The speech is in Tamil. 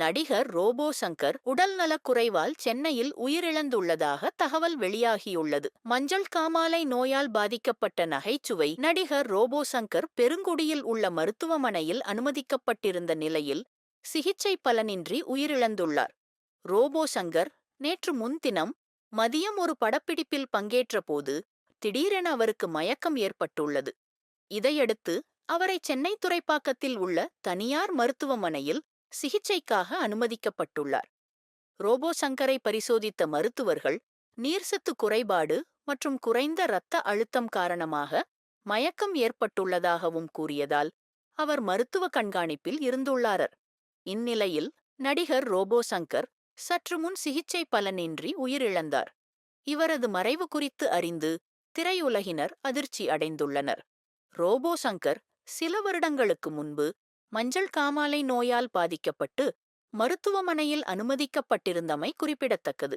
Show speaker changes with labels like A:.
A: நடிகர் ரோபோ சங்கர் உடல்நலக் குறைவால் சென்னையில் உயிரிழந்துள்ளதாக தகவல் வெளியாகியுள்ளது. மஞ்சள் காமாலை நோயால் பாதிக்கப்பட்ட நகைச்சுவை நடிகர் ரோபோ சங்கர் பெருங்குடியில் உள்ள மருத்துவமனையில் அனுமதிக்கப்பட்டிருந்த நிலையில் சிகிச்சை பலனின்றி உயிரிழந்துள்ளார். ரோபோ சங்கர் நேற்று முன்தினம் மதியம் ஒரு படப்பிடிப்பில் பங்கேற்றபோது திடீரென அவருக்கு மயக்கம் ஏற்பட்டுள்ளது. இதையடுத்து அவரை சென்னை துறைப்பாக்கத்தில் உள்ள தனியார் மருத்துவமனையில் சிகிச்சைக்காக அனுமதிக்கப்பட்டுள்ளார். ரோபோ சங்கரை பரிசோதித்த மருத்துவர்கள் நீர்சத்து குறைபாடு மற்றும் குறைந்த இரத்த அழுத்தம் காரணமாக மயக்கம் ஏற்பட்டுள்ளதாகவும் கூறியதால் அவர் மருத்துவ கண்காணிப்பில் இருந்துள்ளாரர். இந்நிலையில் நடிகர் ரோபோ சங்கர் சற்று முன் சிகிச்சை பலனின்றி உயிரிழந்தார். இவரது மறைவு குறித்து அறிந்து திரையுலகினர் அதிர்ச்சி அடைந்துள்ளனர். ரோபோ சங்கர் சில வருடங்களுக்கு முன்பு மஞ்சள் காமாலை நோயால் பாதிக்கப்பட்டு மருத்துவமனையில் அனுமதிக்கப்பட்டிருந்தமை குறிப்பிடத்தக்கது.